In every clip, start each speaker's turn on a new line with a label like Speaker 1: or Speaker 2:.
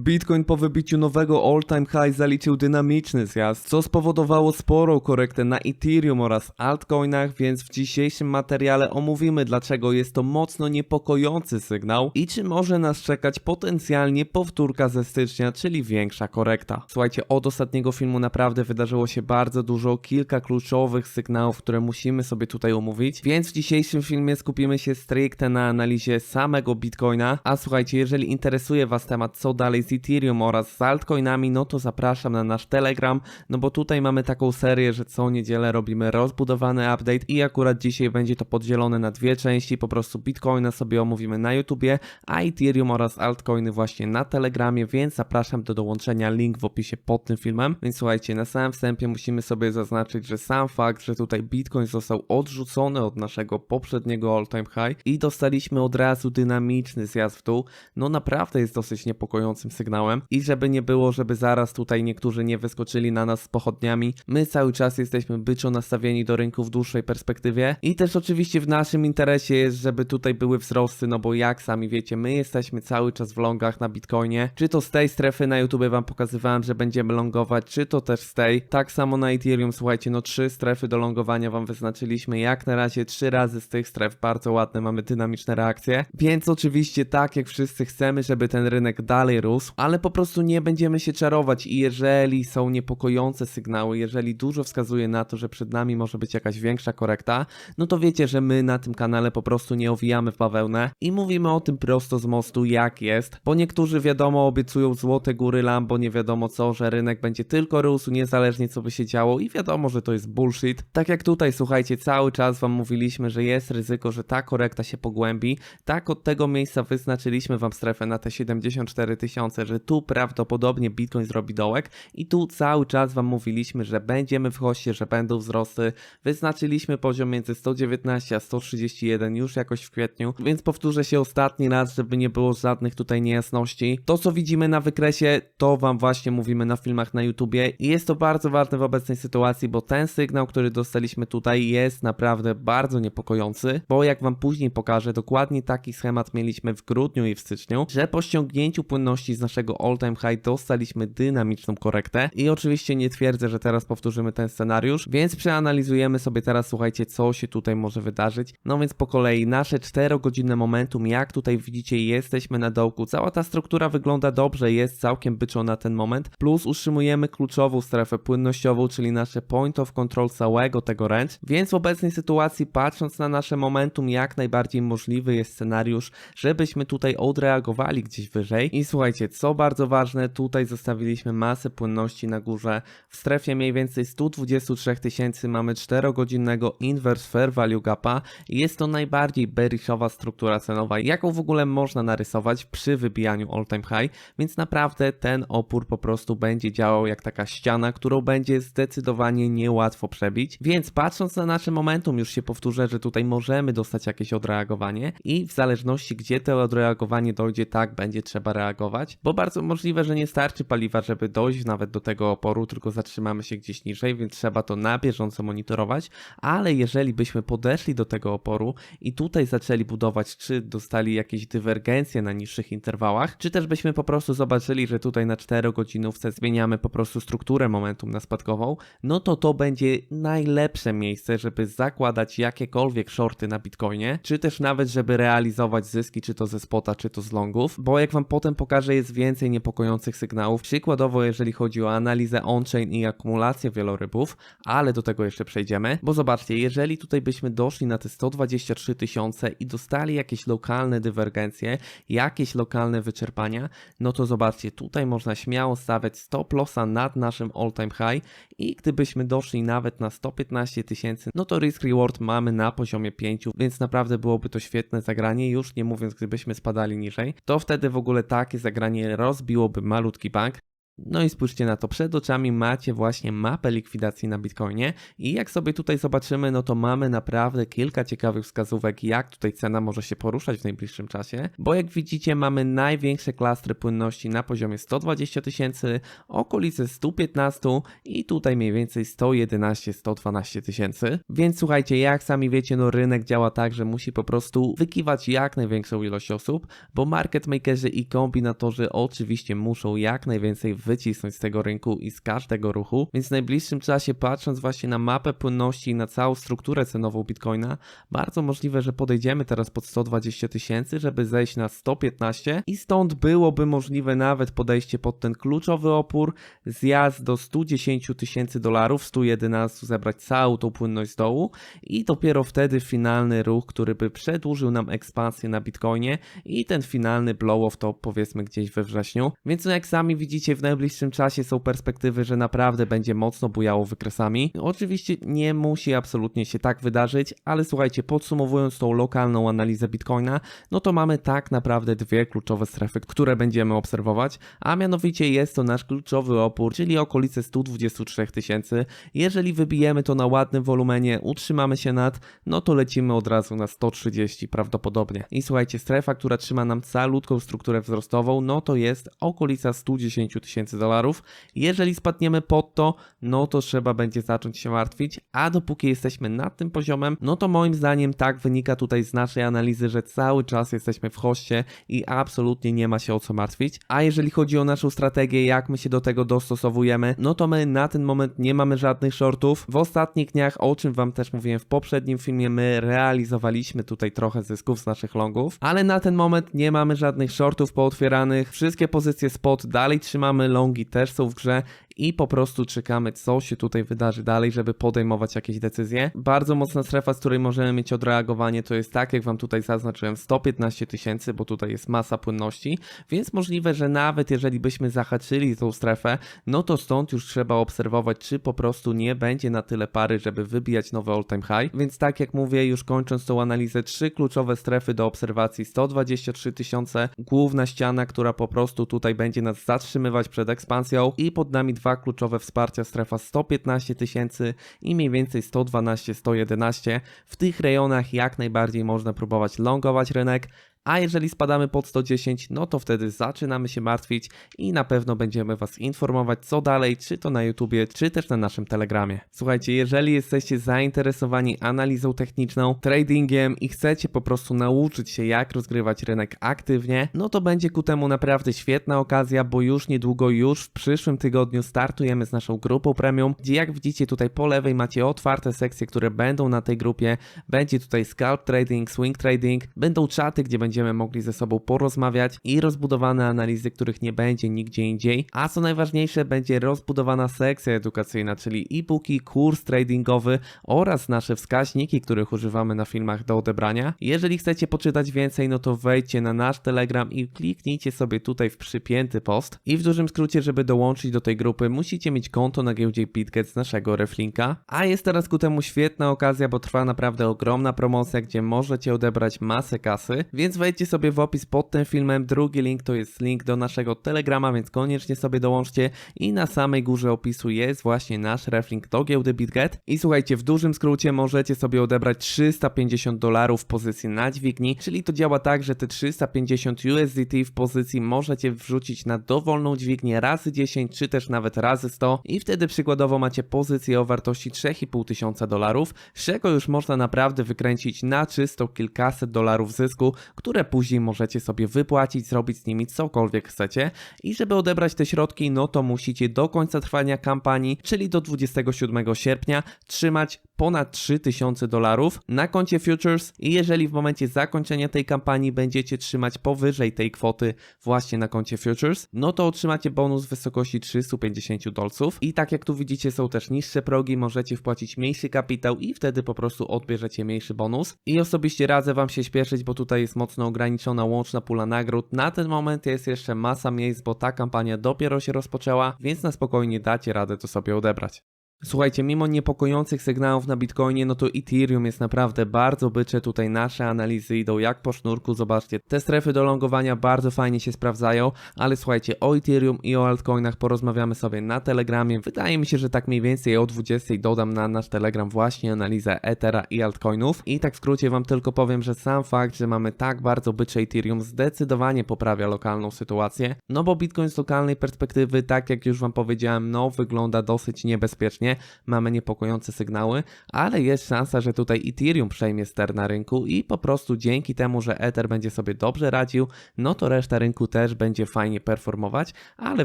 Speaker 1: Bitcoin po wybiciu nowego all-time high zaliczył dynamiczny zjazd, co spowodowało sporą korektę na Ethereum oraz altcoinach, więc w dzisiejszym materiale omówimy dlaczego jest to mocno niepokojący sygnał i czy może nas czekać potencjalnie powtórka ze stycznia, czyli większa korekta. Słuchajcie, od ostatniego filmu naprawdę wydarzyło się bardzo dużo, kilka kluczowych sygnałów, które musimy sobie tutaj omówić, więc w dzisiejszym filmie skupimy się stricte na analizie samego Bitcoina, a słuchajcie, jeżeli interesuje Was temat co dalej z Ethereum oraz z altcoinami, no to zapraszam na nasz Telegram, no bo tutaj mamy taką serię, że co niedzielę robimy rozbudowany update i akurat dzisiaj będzie to podzielone na dwie części, po prostu Bitcoina sobie omówimy na YouTubie, a Ethereum oraz altcoiny właśnie na Telegramie, więc zapraszam do dołączenia, link w opisie pod tym filmem. Więc słuchajcie, na samym wstępie musimy sobie zaznaczyć, że sam fakt, że tutaj Bitcoin został odrzucony od naszego poprzedniego all-time high i dostaliśmy od razu dynamiczny zjazd w dół, no naprawdę jest dosyć niepokojącym sygnałem. I żeby nie było, żeby zaraz tutaj niektórzy nie wyskoczyli na nas z pochodniami, my cały czas jesteśmy byczo nastawieni do rynku w dłuższej perspektywie. I też oczywiście w naszym interesie jest, żeby tutaj były wzrosty, no bo jak sami wiecie, my jesteśmy cały czas w longach na Bitcoinie, czy to z tej strefy na YouTube wam pokazywałem, że będziemy longować, czy to też z tej, tak samo na Ethereum, słuchajcie, no trzy strefy do longowania wam wyznaczyliśmy, jak na razie trzy razy z tych stref, bardzo ładne, mamy dynamiczne reakcje, więc oczywiście tak jak wszyscy chcemy, żeby ten rynek dalej rósł, ale po prostu nie będziemy się czarować i jeżeli są niepokojące sygnały, jeżeli dużo wskazuje na to, że przed nami może być jakaś większa korekta, no to wiecie, że my na tym kanale po prostu nie owijamy w bawełnę i mówimy o tym prosto z mostu jak jest, bo niektórzy wiadomo obiecują złote góry Lambo, nie wiadomo co, że rynek będzie tylko rósł, niezależnie co by się działo i wiadomo, że to jest bullshit. Tak jak tutaj, słuchajcie, cały czas wam mówiliśmy, że jest ryzyko, że ta korekta się pogłębi, tak od tego miejsca wyznaczyliśmy wam strefę na te 74 tysiące, że tu prawdopodobnie Bitcoin zrobi dołek i tu cały czas wam mówiliśmy, że będziemy w hoście, że będą wzrosty. Wyznaczyliśmy poziom między 119 a 131 już jakoś w kwietniu, więc powtórzę się ostatni raz, żeby nie było żadnych tutaj niejasności. To co widzimy na wykresie, to wam właśnie mówimy na filmach na YouTubie i jest to bardzo ważne w obecnej sytuacji, bo ten sygnał, który dostaliśmy tutaj jest naprawdę bardzo niepokojący, bo jak wam później pokażę, dokładnie taki schemat mieliśmy w grudniu i w styczniu, że po ściągnięciu płynności naszego all-time high dostaliśmy dynamiczną korektę i oczywiście nie twierdzę, że teraz powtórzymy ten scenariusz, więc przeanalizujemy sobie teraz, słuchajcie, co się tutaj może wydarzyć. No więc po kolei nasze 4-godzinne momentum, jak tutaj widzicie, jesteśmy na dołku, cała ta struktura wygląda dobrze, jest całkiem byczo na ten moment, plus utrzymujemy kluczową strefę płynnościową, czyli nasze point of control całego tego range, więc w obecnej sytuacji, patrząc na nasze momentum, jak najbardziej możliwy jest scenariusz, żebyśmy tutaj odreagowali gdzieś wyżej. I słuchajcie, co bardzo ważne, tutaj zostawiliśmy masę płynności na górze. W strefie mniej więcej 123 tysięcy mamy 4-godzinnego inverse fair value gapa jest to najbardziej bearishowa struktura cenowa, jaką w ogóle można narysować przy wybijaniu all time high, więc naprawdę ten opór po prostu będzie działał jak taka ściana, którą będzie zdecydowanie niełatwo przebić. Więc patrząc na nasze momentum, już się powtórzę, że tutaj możemy dostać jakieś odreagowanie i w zależności gdzie to odreagowanie dojdzie, tak będzie trzeba reagować, bo bardzo możliwe, że nie starczy paliwa, żeby dojść nawet do tego oporu, tylko zatrzymamy się gdzieś niżej, więc trzeba to na bieżąco monitorować, ale jeżeli byśmy podeszli do tego oporu i tutaj zaczęli budować, czy dostali jakieś dywergencje na niższych interwałach, czy też byśmy po prostu zobaczyli, że tutaj na 4 godzinówce zmieniamy po prostu strukturę momentum na spadkową, no to to będzie najlepsze miejsce, żeby zakładać jakiekolwiek shorty na Bitcoinie, czy też nawet, żeby realizować zyski, czy to ze spota, czy to z longów, bo jak wam potem pokażę, jest więcej niepokojących sygnałów. Przykładowo, jeżeli chodzi o analizę on-chain i akumulację wielorybów, ale do tego jeszcze przejdziemy, bo zobaczcie, jeżeli tutaj byśmy doszli na te 123 tysiące i dostali jakieś lokalne dywergencje, jakieś lokalne wyczerpania, no to zobaczcie, tutaj można śmiało stawiać stop lossa nad naszym all-time high i gdybyśmy doszli nawet na 115 tysięcy, no to risk reward mamy na poziomie 5, więc naprawdę byłoby to świetne zagranie, już nie mówiąc gdybyśmy spadali niżej, to wtedy w ogóle takie zagranie rozbiłoby malutki bank, No i spójrzcie na to, przed oczami macie właśnie mapę likwidacji na Bitcoinie i jak sobie tutaj zobaczymy, no to mamy naprawdę kilka ciekawych wskazówek, jak tutaj cena może się poruszać w najbliższym czasie, bo jak widzicie mamy największe klastry płynności na poziomie 120 tysięcy, okolice 115 i tutaj mniej więcej 111-112 tysięcy. Więc słuchajcie, jak sami wiecie, no rynek działa tak, że musi po prostu wykiwać jak największą ilość osób, bo market makerzy i kombinatorzy oczywiście muszą jak najwięcej wycisnąć z tego rynku i z każdego ruchu, więc w najbliższym czasie patrząc właśnie na mapę płynności i na całą strukturę cenową Bitcoina, bardzo możliwe, że podejdziemy teraz pod 120 tysięcy, żeby zejść na 115 i stąd byłoby możliwe nawet podejście pod ten kluczowy opór, zjazd do 110 tysięcy dolarów, 111 zebrać całą tą płynność z dołu i dopiero wtedy finalny ruch, który by przedłużył nam ekspansję na Bitcoinie i ten finalny blow-off to powiedzmy gdzieś we wrześniu. Więc no jak sami widzicie w najbliższym czasie są perspektywy, że naprawdę będzie mocno bujało wykresami. Oczywiście nie musi absolutnie się tak wydarzyć, ale słuchajcie, podsumowując tą lokalną analizę Bitcoina, no to mamy tak naprawdę dwie kluczowe strefy, które będziemy obserwować, a mianowicie jest to nasz kluczowy opór, czyli okolice 123 tysięcy. Jeżeli wybijemy to na ładnym wolumenie, utrzymamy się nad, no to lecimy od razu na 130 prawdopodobnie. I słuchajcie, strefa, która trzyma nam calutką strukturę wzrostową, no to jest okolica 110 tysięcy dolarów. Jeżeli spadniemy pod to, no to trzeba będzie zacząć się martwić, a dopóki jesteśmy nad tym poziomem, no to moim zdaniem tak wynika tutaj z naszej analizy, że cały czas jesteśmy w hoście i absolutnie nie ma się o co martwić. A jeżeli chodzi o naszą strategię, jak my się do tego dostosowujemy, no to my na ten moment nie mamy żadnych shortów. W ostatnich dniach, o czym wam też mówiłem w poprzednim filmie, my realizowaliśmy tutaj trochę zysków z naszych longów, ale na ten moment nie mamy żadnych shortów pootwieranych. Wszystkie pozycje spot dalej trzymamy, longi też są w grze i po prostu czekamy, co się tutaj wydarzy dalej, żeby podejmować jakieś decyzje. Bardzo mocna strefa, z której możemy mieć odreagowanie, to jest tak, jak Wam tutaj zaznaczyłem, 115 tysięcy, bo tutaj jest masa płynności, więc możliwe, że nawet jeżeli byśmy zahaczyli tą strefę, no to stąd już trzeba obserwować, czy po prostu nie będzie na tyle pary, żeby wybijać nowy all-time high. Więc tak jak mówię, już kończąc tą analizę, trzy kluczowe strefy do obserwacji, 123 tysiące, główna ściana, która po prostu tutaj będzie nas zatrzymywać przed ekspansją i pod nami dwa kluczowe wsparcia, strefa 115 tysięcy i mniej więcej 112-111. W tych rejonach jak najbardziej można próbować longować rynek, a jeżeli spadamy pod 110, no to wtedy zaczynamy się martwić i na pewno będziemy Was informować co dalej, czy to na YouTubie, czy też na naszym Telegramie. Słuchajcie, jeżeli jesteście zainteresowani analizą techniczną, tradingiem i chcecie po prostu nauczyć się jak rozgrywać rynek aktywnie, no to będzie ku temu naprawdę świetna okazja, bo już niedługo, już w przyszłym tygodniu startujemy z naszą grupą premium, gdzie jak widzicie tutaj po lewej macie otwarte sekcje, które będą na tej grupie. Będzie tutaj scalp trading, swing trading, będą czaty, gdzie będziemy mogli ze sobą porozmawiać i rozbudowane analizy, których nie będzie nigdzie indziej. A co najważniejsze, będzie rozbudowana sekcja edukacyjna, czyli e-booki, kurs tradingowy oraz nasze wskaźniki, których używamy na filmach do odebrania. Jeżeli chcecie poczytać więcej, no to wejdźcie na nasz Telegram i kliknijcie sobie tutaj w przypięty post. I w dużym skrócie, żeby dołączyć do tej grupy, musicie mieć konto na giełdzie BitGet z naszego reflinka. A jest teraz ku temu świetna okazja, bo trwa naprawdę ogromna promocja, gdzie możecie odebrać masę kasy, więc wejdźcie sobie w opis pod tym filmem. Drugi link to jest link do naszego Telegrama, więc koniecznie sobie dołączcie. I na samej górze opisu jest właśnie nasz reflink do giełdy BitGet. I słuchajcie, w dużym skrócie możecie sobie odebrać 350 dolarów w pozycji na dźwigni, czyli to działa tak, że te 350 USDT w pozycji możecie wrzucić na dowolną dźwignię razy 10, czy też nawet razy 100 i wtedy przykładowo macie pozycję o wartości 3,5 tysiąca dolarów, z czego już można naprawdę wykręcić na czysto kilkaset dolarów zysku, które później możecie sobie wypłacić, zrobić z nimi cokolwiek chcecie. I żeby odebrać te środki, no to musicie do końca trwania kampanii, czyli do 27 sierpnia, trzymać ponad 3000 dolarów na koncie Futures. I jeżeli w momencie zakończenia tej kampanii będziecie trzymać powyżej tej kwoty właśnie na koncie Futures, no to otrzymacie bonus w wysokości 350 dolców. I tak jak tu widzicie są też niższe progi, możecie wpłacić mniejszy kapitał i wtedy po prostu odbierzecie mniejszy bonus. I osobiście radzę wam się śpieszyć, bo tutaj jest mocno ograniczona łączna pula nagród. Na ten moment jest jeszcze masa miejsc, bo ta kampania dopiero się rozpoczęła, więc na spokojnie dacie radę to sobie odebrać. Słuchajcie, mimo niepokojących sygnałów na Bitcoinie, no to Ethereum jest naprawdę bardzo bycze. Tutaj nasze analizy idą jak po sznurku. Zobaczcie, te strefy do longowania bardzo fajnie się sprawdzają, ale słuchajcie, o Ethereum i o altcoinach porozmawiamy sobie na Telegramie. Wydaje mi się, że tak mniej więcej o 20 dodam na nasz Telegram właśnie analizę Ethera i altcoinów. I tak w skrócie wam tylko powiem, że sam fakt, że mamy tak bardzo bycze Ethereum zdecydowanie poprawia lokalną sytuację, no bo Bitcoin z lokalnej perspektywy, tak jak już wam powiedziałem, no wygląda dosyć niebezpiecznie mamy niepokojące sygnały, ale jest szansa, że tutaj Ethereum przejmie ster na rynku i po prostu dzięki temu, że Ether będzie sobie dobrze radził, no to reszta rynku też będzie fajnie performować, ale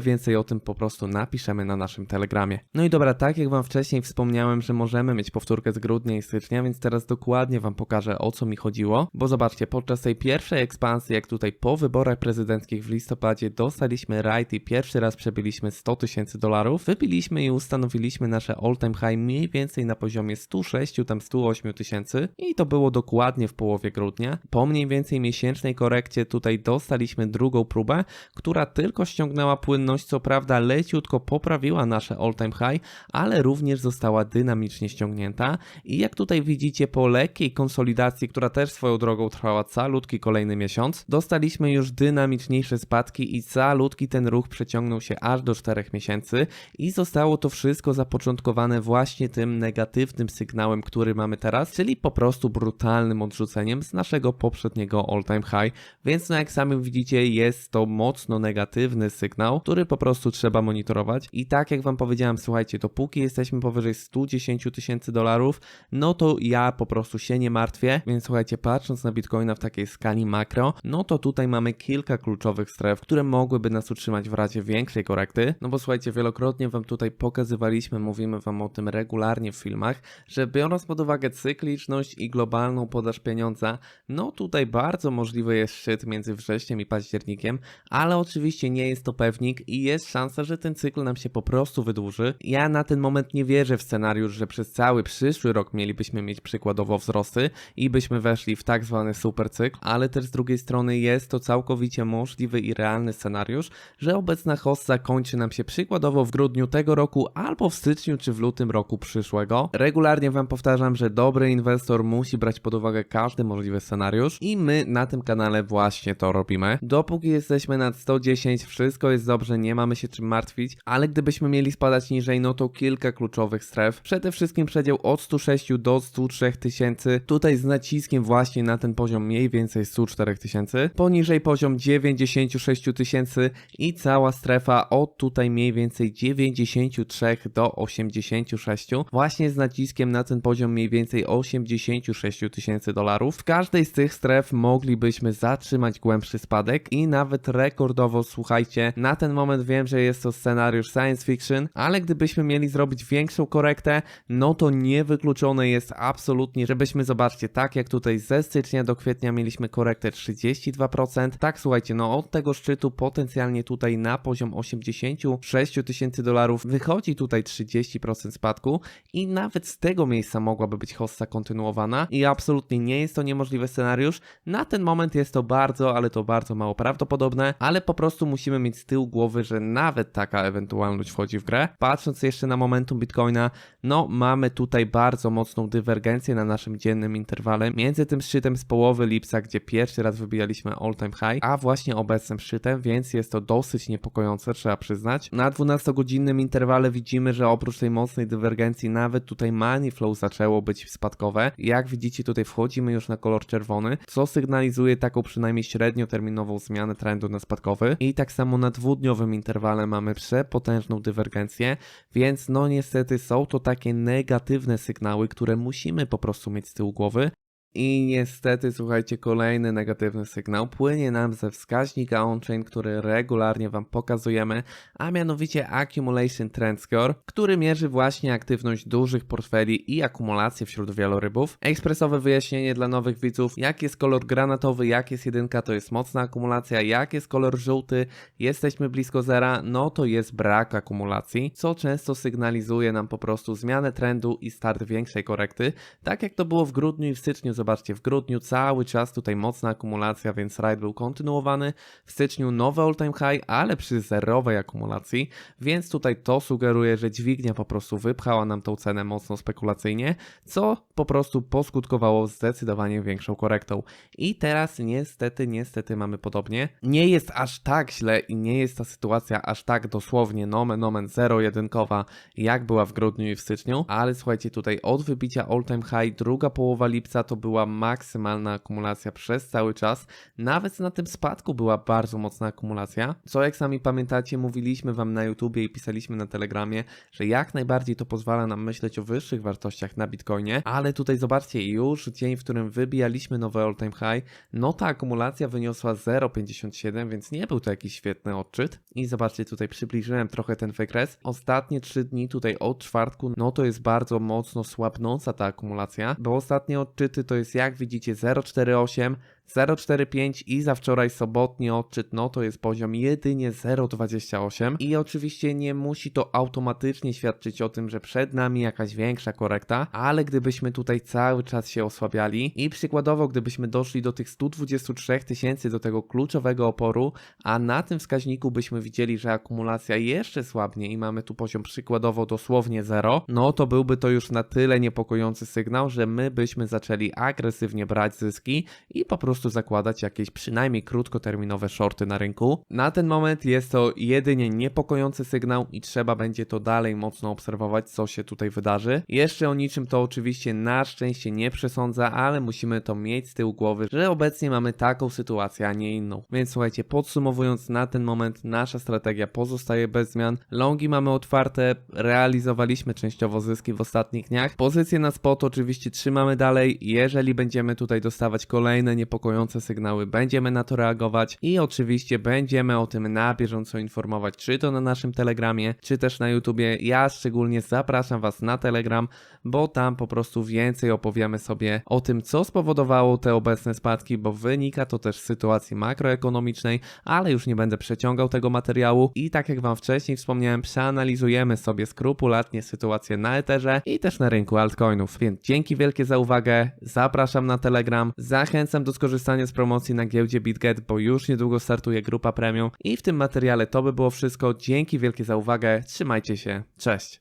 Speaker 1: więcej o tym po prostu napiszemy na naszym telegramie. No i dobra, tak jak wam wcześniej wspomniałem, że możemy mieć powtórkę z grudnia i stycznia, więc teraz dokładnie wam pokażę o co mi chodziło, bo zobaczcie, podczas tej pierwszej ekspansji, jak tutaj po wyborach prezydenckich w listopadzie dostaliśmy rajd i pierwszy raz przebyliśmy 100 tysięcy dolarów, wybiliśmy i ustanowiliśmy nasze all-time high mniej więcej na poziomie 106, tam 108 tysięcy. I to było dokładnie w połowie grudnia. Po mniej więcej miesięcznej korekcie tutaj dostaliśmy drugą próbę, która tylko ściągnęła płynność, co prawda leciutko poprawiła nasze all-time high, ale również została dynamicznie ściągnięta. I jak tutaj widzicie po lekkiej konsolidacji, która też swoją drogą trwała calutki kolejny miesiąc, dostaliśmy już dynamiczniejsze spadki i calutki ten ruch przeciągnął się aż do 4 miesięcy. I zostało to wszystko zapoczątkowane właśnie tym negatywnym sygnałem, który mamy teraz, czyli po prostu brutalnym odrzuceniem z naszego poprzedniego all-time high, więc no jak sami widzicie jest to mocno negatywny sygnał, który po prostu trzeba monitorować. I tak jak wam powiedziałem, słuchajcie, dopóki jesteśmy powyżej 110 tysięcy dolarów, no to ja po prostu się nie martwię, więc słuchajcie, patrząc na Bitcoina w takiej skali makro, no to tutaj mamy kilka kluczowych stref, które mogłyby nas utrzymać w razie większej korekty, no bo słuchajcie, wielokrotnie wam tutaj pokazywaliśmy, mówimy wam o tym regularnie w filmach, że biorąc pod uwagę cykliczność i globalną podaż pieniądza, no tutaj bardzo możliwy jest szczyt między wrześniem i październikiem, ale oczywiście nie jest to pewnik i jest szansa, że ten cykl nam się po prostu wydłuży. Ja na ten moment nie wierzę w scenariusz, że przez cały przyszły rok mielibyśmy mieć przykładowo wzrosty i byśmy weszli w tak zwany supercykl, ale też z drugiej strony jest to całkowicie możliwy i realny scenariusz, że obecna hossa kończy nam się przykładowo w grudniu tego roku albo w styczniu czy w lutym roku przyszłego. Regularnie wam powtarzam, że dobry inwestor musi brać pod uwagę każdy możliwy scenariusz i my na tym kanale właśnie to robimy. Dopóki jesteśmy nad 110, wszystko jest dobrze, nie mamy się czym martwić, ale gdybyśmy mieli spadać niżej, no to kilka kluczowych stref. Przede wszystkim przedział od 106 do 103 tysięcy, tutaj z naciskiem właśnie na ten poziom mniej więcej 104 tysięcy, poniżej poziom 96 tysięcy i cała strefa od tutaj mniej więcej 93 do 86, właśnie z naciskiem na ten poziom mniej więcej 86 tysięcy dolarów. W każdej z tych stref moglibyśmy zatrzymać głębszy spadek i nawet rekordowo, słuchajcie, na ten moment wiem, że jest to scenariusz science fiction, ale gdybyśmy mieli zrobić większą korektę, no to niewykluczone jest absolutnie, żebyśmy, zobaczcie, tak jak tutaj ze stycznia do kwietnia mieliśmy korektę 32%, tak słuchajcie, no od tego szczytu potencjalnie tutaj na poziom 86 tysięcy dolarów wychodzi tutaj 30% spadku i nawet z tego miejsca mogłaby być hossa kontynuowana i absolutnie nie jest to niemożliwy scenariusz. Na ten moment jest to bardzo, ale to bardzo mało prawdopodobne, ale po prostu musimy mieć z tyłu głowy, że nawet taka ewentualność wchodzi w grę. Patrząc jeszcze na momentum Bitcoina, no mamy tutaj bardzo mocną dywergencję na naszym dziennym interwale między tym szczytem z połowy lipca, gdzie pierwszy raz wybijaliśmy all time high, a właśnie obecnym szczytem, więc jest to dosyć niepokojące, trzeba przyznać. Na 12-godzinnym interwale widzimy, że oprócz tej mocnej dywergencji nawet tutaj money flow zaczęło być spadkowe. Jak widzicie tutaj wchodzimy już na kolor czerwony, co sygnalizuje taką przynajmniej średnioterminową zmianę trendu na spadkowy. I tak samo na dwudniowym interwale mamy przepotężną dywergencję, więc no niestety są to takie negatywne sygnały, które musimy po prostu mieć z tyłu głowy. I niestety, słuchajcie, kolejny negatywny sygnał płynie nam ze wskaźnika on-chain, który regularnie Wam pokazujemy, a mianowicie Accumulation Trend Score, który mierzy właśnie aktywność dużych portfeli i akumulację wśród wielorybów. Ekspresowe wyjaśnienie dla nowych widzów, jak jest kolor granatowy, jak jest jedynka, to jest mocna akumulacja, jak jest kolor żółty, jesteśmy blisko zera, no to jest brak akumulacji, co często sygnalizuje nam po prostu zmianę trendu i start większej korekty, tak jak to było w grudniu i w styczniu, zobaczcie, w grudniu cały czas tutaj mocna akumulacja, więc rajd był kontynuowany. W styczniu nowy all-time high, ale przy zerowej akumulacji, więc tutaj to sugeruje, że dźwignia po prostu wypchała nam tą cenę mocno spekulacyjnie, co po prostu poskutkowało zdecydowanie większą korektą. I teraz niestety, niestety mamy podobnie. Nie jest aż tak źle i nie jest ta sytuacja aż tak dosłownie nomen omen zero-jedynkowa, jak była w grudniu i w styczniu, ale słuchajcie, tutaj od wybicia all time high, druga połowa lipca to była maksymalna akumulacja przez cały czas. Nawet na tym spadku była bardzo mocna akumulacja, co jak sami pamiętacie, mówiliśmy wam na YouTubie i pisaliśmy na Telegramie, że jak najbardziej to pozwala nam myśleć o wyższych wartościach na Bitcoinie, ale tutaj zobaczcie, już dzień, w którym wybijaliśmy nowe all time high, no ta akumulacja wyniosła 0,57, więc nie był to jakiś świetny odczyt. I zobaczcie, tutaj przybliżyłem trochę ten wykres. Ostatnie 3 dni tutaj od czwartku, no to jest bardzo mocno słabnąca ta akumulacja, bo ostatnie odczyty to jest jak widzicie 0,48, 0,45 i za wczoraj sobotni odczyt, no to jest poziom jedynie 0,28 i oczywiście nie musi to automatycznie świadczyć o tym, że przed nami jakaś większa korekta, ale gdybyśmy tutaj cały czas się osłabiali i przykładowo gdybyśmy doszli do tych 123 tysięcy, do tego kluczowego oporu, a na tym wskaźniku byśmy widzieli, że akumulacja jeszcze słabnie i mamy tu poziom przykładowo dosłownie 0, no to byłby to już na tyle niepokojący sygnał, że my byśmy zaczęli agresywnie brać zyski i po prostu zakładać jakieś przynajmniej krótkoterminowe shorty na rynku. Na ten moment jest to jedynie niepokojący sygnał i trzeba będzie to dalej mocno obserwować, co się tutaj wydarzy. Jeszcze o niczym to oczywiście na szczęście nie przesądza, ale musimy to mieć z tyłu głowy, że obecnie mamy taką sytuację, a nie inną. Więc słuchajcie, podsumowując na ten moment, nasza strategia pozostaje bez zmian. Longi mamy otwarte, realizowaliśmy częściowo zyski w ostatnich dniach. Pozycje na spot oczywiście trzymamy dalej. Jeżeli będziemy tutaj dostawać kolejne niepokojące sygnały, będziemy na to reagować i oczywiście będziemy o tym na bieżąco informować, czy to na naszym Telegramie, czy też na YouTubie. Ja szczególnie zapraszam Was na Telegram, bo tam po prostu więcej opowiemy sobie o tym, co spowodowało te obecne spadki, bo wynika to też z sytuacji makroekonomicznej, ale już nie będę przeciągał tego materiału i tak jak Wam wcześniej wspomniałem, przeanalizujemy sobie skrupulatnie sytuację na Etherze i też na rynku altcoinów. Więc dzięki wielkie za uwagę, zapraszam na Telegram, zachęcam do skorzystania z promocji na giełdzie BitGet, bo już niedługo startuje grupa premium i w tym materiale to by było wszystko. Dzięki wielkie za uwagę, trzymajcie się, cześć!